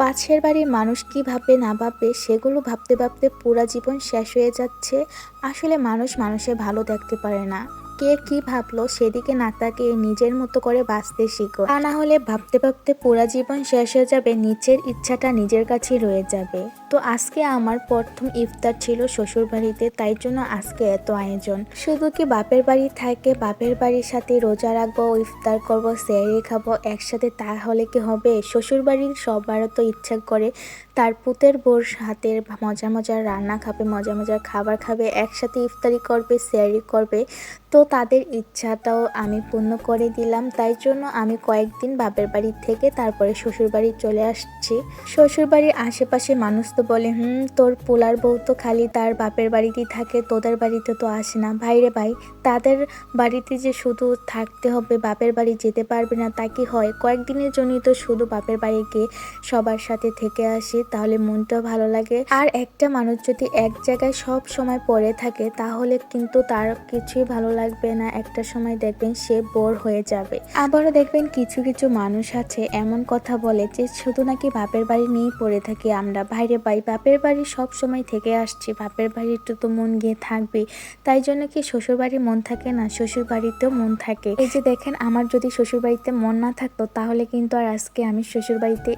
পাশের বাড়ির মানুষ কি ভাববে না ভাববে, সেগুলো ভাবতে ভাবতে পুরা জীবন শেষ হয়ে যাচ্ছে। আসলে মানুষ মানুষের ভালো দেখতে পারে না। কে কি ভাবলো সেদিকে না তাকিয়ে নিজের মতো করে বাঁচতে শিখো। তা না হলে ভাবতে ভাবতে পুরা জীবন শেষ হয়ে যাবে, নিচের ইচ্ছাটা নিজের কাছেই রয়ে যাবে। তো আজকে আমার প্রথম ইফতার ছিল শ্বশুর বাড়িতে তাই জন্য আজকে এত আয়োজন। শুধু কি বাপের বাড়ি থাকে, বাপের বাড়ির সাথে রোজা রাখব, ইফতার করব সেহরি খাব, একসাথে তাহলে কি হবে? শ্বশুর বাড়ির সবারও তো ইচ্ছা করে, তার পুতের বোর হাতের মজা মজার রান্না খাবে, মজা মজার খাবার খাবে, একসাথে ইফতারি করবে সেহরি করবে। তো তাদের ইচ্ছাটাও আমি পূর্ণ করে দিলাম, তাই জন্য আমি কয়েকদিন বাপের বাড়ি থেকে তারপরে শ্বশুর বাড়ি চলে আসছি। শ্বশুর বাড়ির আশেপাশে মানুষ বলে, হুম, তোর পোলার বউ তো খালি তার বাপের বাড়িতেই থাকে, তোদের বাড়িতে তো আসে না। ভাইরে ভাই, তাদের বাড়িতে যে শুধু থাকতে হবে, বাপের বাড়ি যেতে পারবে না, তা কি হয়? কয়েকদিনের জন্যই তো শুধু বাপের বাড়ি গিয়ে সবার সাথে থেকে আসি, তাহলে মনটাও ভালো লাগে। আর একটা মানুষ যদি এক জায়গায় সব সময় পড়ে থাকে, তাহলে কিন্তু তার কিছুই ভালো লাগবে না। একটা সময় দেখবেন সে বোর হয়ে যাবে। আবারও দেখবেন কিছু কিছু মানুষ আছে, এমন কথা বলে যে শুধু নাকি বাপের বাড়ি নিয়েই পড়ে থাকি আমরা। বাইরে বাই বাপের বাড়ি সব সময় থেকে আসছি। বাপের বাড়িতে তো মন গিয়ে থাকবে তাই জন্য কি শ্বশুর বাড়ি মন থাকে না? শ্বশুর বাড়িতেও মন থাকে। এই যে দেখেন, আমার যদি শ্বশুর বাড়িতে মন না থাকতো, তাহলে কিন্তু আর আজকে আমি শ্বশুর বাড়িতে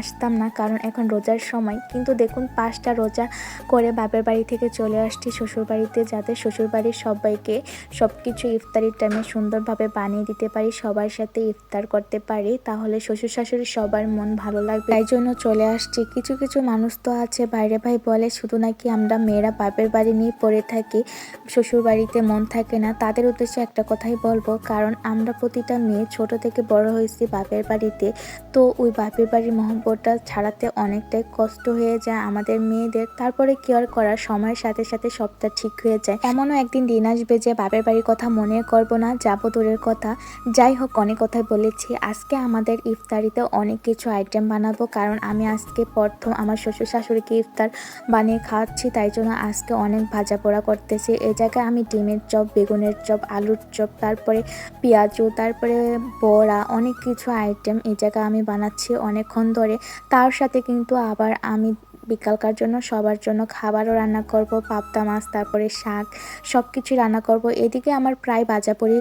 আসতাম না, কারণ এখন রোজার সময়। কিন্তু দেখুন, পাঁচটা রোজা করে বাপের বাড়ি থেকে চলে আসছি শ্বশুর বাড়িতে যাতে শ্বশুর বাড়ির সবাইকে সব কিছু ইফতারির টাইমে সুন্দরভাবে বানিয়ে দিতে পারি, সবার সাথে ইফতার করতে পারি। তাহলে শ্বশুর শাশুড়ি সবার মন ভালো লাগবে। তাই জন্য চলে আসছি। কিছু কিছু মানুষ তো আছে। বাইরে ভাই বলে, শুধু নাকি আমরা মেয়েরা বাপের বাড়ি নিয়ে পড়ে থাকি শ্বশুর বাড়িতে মন থাকে না। তাদের উদ্দেশ্যে একটা কথাই বলব, কারণ আমরা প্রতিটা মেয়ে ছোট থেকে বড় হয়েছি বাপের বাড়িতে। তো ওই বাপের বাড়ির মহব্বতটা ছাড়াতে অনেকটাই কষ্ট হয়ে যায় আমাদের মেয়েদের। তারপরে কি আর করার? সময়ের সাথে সাথে সবটা ঠিক হয়ে যায়। এমনও একদিন দিন আসবে যে বাপের বাড়ির কথা মনে করব না, যাব দূরের কথা। যাই হোক, অনেক কথাই বলেছি। আজকে আমাদের ইফতারিতে অনেক কিছু আইটেম বানাবো, কারণ আমি আজকে প্রথম আমার শ্বশুর শাশুড়িকে ইফতার বানিয়ে খাওয়াচ্ছি, তাই জন্য আজকে অনেক ভাজা পোড়া করতেছি। এই জায়গায় আমি ডিমের চপ, বেগুনের চপ, আলুর চপ, তারপরে পেঁয়াজু, তারপরে বড়া, অনেক কিছু আইটেম এই জায়গায় আমি বানাচ্ছি অনেকক্ষণ ধরে। তার সাথে কিন্তু আবার আমি বিকালকার জন্য? সবার জন্য খাবারও রান্না করব, পাবদা মাছ, তারপরে শাক সব কিছু রান্না করব। এদিকে আমার প্রায় বাজাপড়ি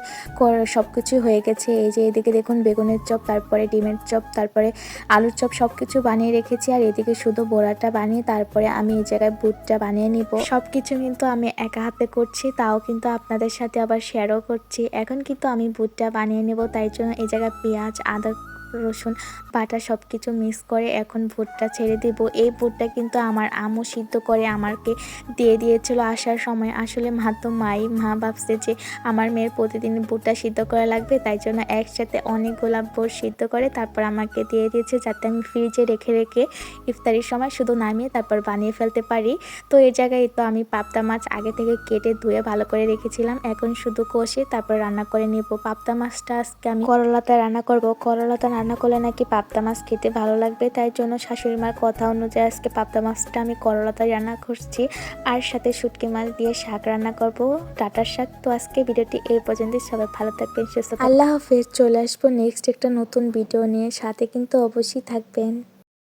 সব কিছু হয়ে গেছে। এই যে এদিকে দেখুন বেগুনের চপ, তারপরে ডিমের চপ, তারপরে আলুর চপ সব কিছু বানিয়ে রেখেছি। আর এদিকে শুধু বড়াটা বানিয়ে তারপরে আমি এই জায়গায় বুটটা বানিয়ে নিব। সব কিছু কিন্তু আমি একা হাতে করছি, তাও কিন্তু আপনাদের সাথে আবার শেয়ারও করছি। এখন কিন্তু আমি বুটটা বানিয়ে নেব, তাই জন্য এই জায়গায় পেঁয়াজ, আদা রসুন বাটা সব কিছু মিক্স করে এখন ভুট্টা ছেড়ে দিব। এই ভুট্টা কিন্তু আমার আমু সিদ্ধ করে আমাকে দিয়ে দিয়েছিল আসার সময়। আসলে মা তো মাই, মা ভাবছে যে আমার মেয়ের প্রতিদিন ভুট্টা সিদ্ধ করা লাগবে, তাই জন্য একসাথে অনেক গোলাপ ভোট সিদ্ধ করে তারপর আমাকে দিয়ে দিয়েছে যাতে আমি ফ্রিজে রেখে রেখে ইফতারির সময় শুধু নামিয়ে তারপর বানিয়ে ফেলতে পারি। তো এই জায়গায় তো আমি পাবদা মাছ আগে থেকে কেটে ধুয়ে ভালো করে রেখেছিলাম। এখন শুধু কষে তারপর রান্না করে নিব। পাবদা মাছটা আজকে আমি করলাতে রান্না করব। করলাতে রান্না করলে নাকি পাবদা মাছ খেতে ভালো লাগবে? তাই জন্য শাশুড়ি মার কথা অনুযায়ী আজকে পাবদা মাছটা আমি করলাতে রান্না করছি। আর সাথে শুটকি মাছ দিয়ে শাক রান্না করব। টাটার শাক। তো আজকে ভিডিওটি এই পর্যন্ত সবাই ভালো থাকবেন, সুস্থ আল্লাহ হাফেজ। চলে আসব নেক্সট একটা নতুন ভিডিও নিয়ে। সাথে কিন্তু অবশ্যই থাকবেন।